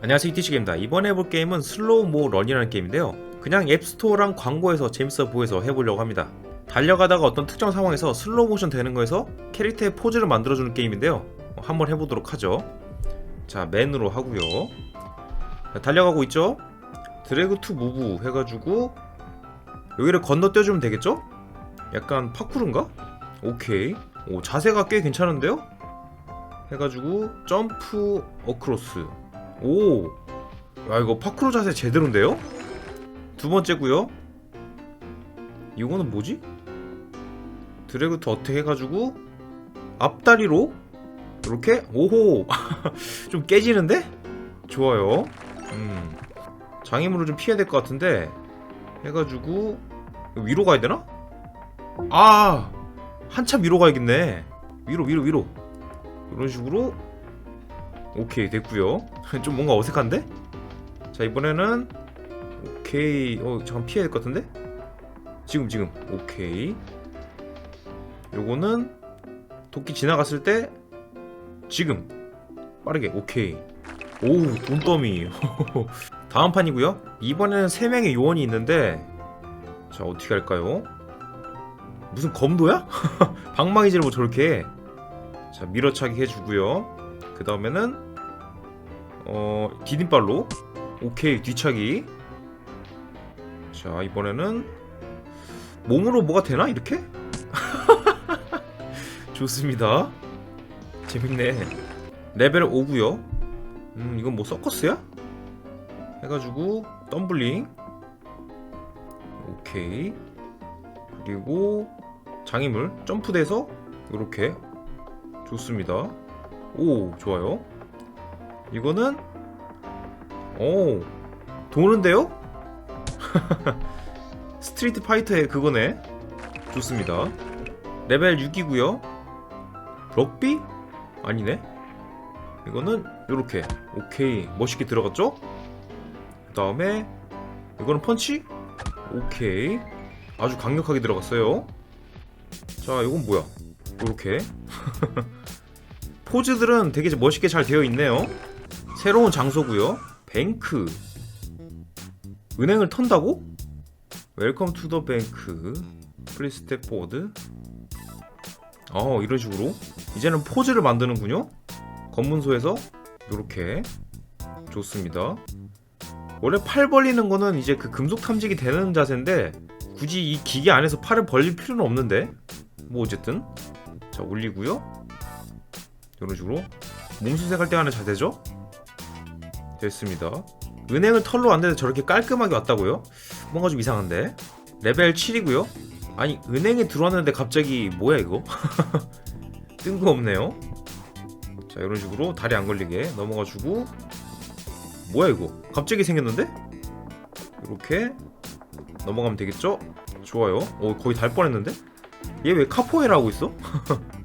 안녕하세요 이티시게입니다. 이번에 해볼 게임은 슬로우 모 런이라는 게임인데요. 그냥 앱스토어랑 광고에서 재밌어 보여서 해보려고 합니다. 달려가다가 어떤 특정 상황에서 슬로우 모션 되는 거에서 캐릭터의 포즈를 만들어주는 게임인데요. 어, 한번 해보도록 하죠. 자 맨으로 하고요. 자, 달려가고 있죠? 드래그 투 무브 해가지고 여기를 건너뛰어주면 되겠죠? 약간 파쿠르인가? 오케이. 오 자세가 꽤 괜찮은데요? 해가지고 점프 어크로스 오, 야 이거 파크로 자세 제대로인데요? 두 번째고요. 이거는 뭐지? 드래그트 어택 해가지고 앞다리로 이렇게 오호 좀 깨지는데? 좋아요. 음 장애물을 좀 피해야 될 것 같은데 해가지고 위로 가야 되나? 아 한참 위로 가야겠네. 위로 위로 위로 이런 식으로 오케이 됐고요 좀 뭔가 어색한데? 자 이번에는 오케이 어 잠깐 피해야 될 것 같은데? 지금 지금 오케이 요거는 도끼 지나갔을 때 지금 빠르게 오케이 오우 돈더미 다음 판이고요 이번에는 3명의 요원이 있는데 자 어떻게 할까요? 무슨 검도야? 방망이질 뭐 저렇게 해. 자 밀어차기 해주고요 그 다음에는 어 디딤발로. 오케이 뒤차기. 자 이번에는 몸으로 뭐가 되나 이렇게? 좋습니다. 재밌네. 레벨 5구요. 음 이건 뭐 서커스야? 해가지고 덤블링. 오케이. 그리고 장애물 점프돼서 이렇게. 좋습니다 오 좋아요. 이거는 오 도는데요? 스트리트 파이터의 그거네. 좋습니다. 레벨 6이고요. 럭비? 아니네. 이거는 요렇게. 오케이. 멋있게 들어갔죠? 그 다음에 이거는 펀치? 오케이. 아주 강력하게 들어갔어요. 자 이건 뭐야? 요렇게 포즈들은 되게 멋있게 잘 되어 있네요. 새로운 장소고요. 뱅크. 은행을 턴다고? 웰컴 투 더 뱅크. 플리스 스텝 포워드. 어, 이런 식으로. 이제는 포즈를 만드는군요. 검문소에서 이렇게 좋습니다. 원래 팔 벌리는 거는 이제 그 금속 탐지기 되는 자세인데 굳이 이 기계 안에서 팔을 벌릴 필요는 없는데 뭐 어쨌든 자 올리고요. 이런 식으로 몸수색할 때 하는 자세죠? 됐습니다. 은행을 털로 왔는데 저렇게 깔끔하게 왔다고요? 뭔가 좀 이상한데? 레벨 7이고요. 아니 은행에 들어왔는데 갑자기 뭐야 이거? 뜬금없네요. 자 이런 식으로 다리 안 걸리게 넘어가주고 뭐야 이거? 갑자기 생겼는데? 이렇게 넘어가면 되겠죠? 좋아요. 오 거의 달 뻔했는데? 얘 왜 카포에라 하고 있어?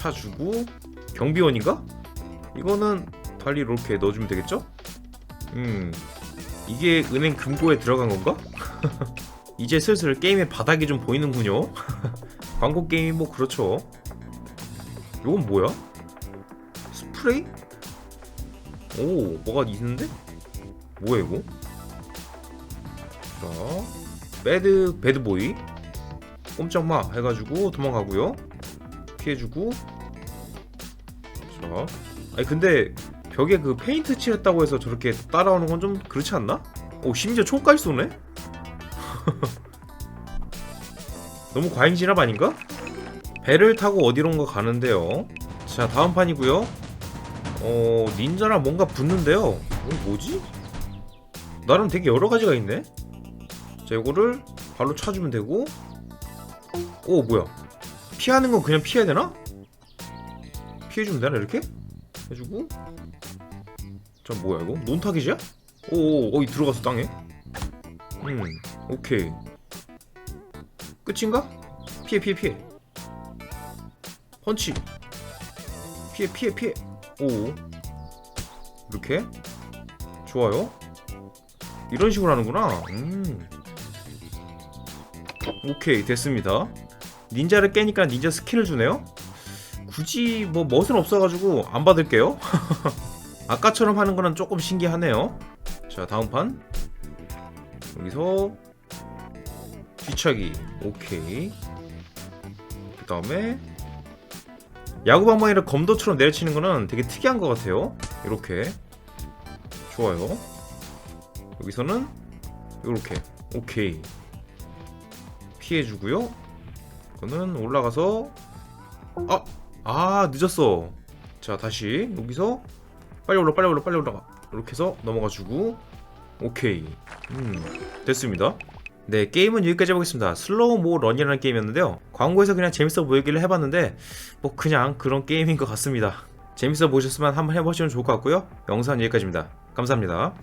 차 주고 경비원인가? 이거는 달리 이렇게 넣어주면 되겠죠? 음 이게 은행 금고에 들어간 건가? 이제 슬슬 게임의 바닥이 좀 보이는군요 광고 게임이 뭐 그렇죠 이건 뭐야? 스프레이? 오 뭐가 있는데? 뭐야 이거? 자 배드 배드보이 꼼짝마 해가지고 도망가고요 피해주고 자 아니 근데 벽에 그 페인트 칠했다고 해서 저렇게 따라오는 건 좀 그렇지 않나? 오 심지어 총까지 쏘네? 너무 과잉 진압 아닌가? 배를 타고 어디론가 가는데요 자 다음 판이고요 어 닌자랑 뭔가 붙는데요 이건 뭐지? 나름 되게 여러 가지가 있네 자 이거를 발로 차주면 되고 오 뭐야 피하는 건 그냥 피해야 되나? 피해주면 되나 이렇게? 해주고. 저 뭐야 이거? 논타깃이야? 오오 어이 들어갔어 땅에. 음 오케이. 끝인가? 피해 피해 피해. 펀치. 피해 피해 피해. 오. 이렇게? 좋아요. 이런 식으로 하는구나. 음. 오케이 됐습니다 닌자를 깨니까 닌자 스킬을 주네요? 굳이 뭐 멋은 없어가지고 안 받을게요. 아까처럼 하는 거는 조금 신기하네요. 자 다음 판. 여기서 뒤차기. 오케이. 그 다음에 야구 방망이를 검도처럼 내려치는 거는 되게 특이한 것 같아요. 이렇게. 좋아요. 여기서는 이렇게. 오케이. 피해주고요 이거는 올라가서 아! 아 늦었어. 자 다시 여기서 빨리 올라 빨리 올라 빨리 올라가. 이렇게 해서 넘어가주고 오케이. 음 됐습니다. 네 게임은 여기까지 해보겠습니다. 슬로우 모 런이라는 게임이었는데요. 광고에서 그냥 재밌어 보이길래 해봤는데 뭐 그냥 그런 게임인 것 같습니다. 재밌어 보셨으면 한번 해보시면 좋을 것 같고요. 영상은 여기까지입니다. 감사합니다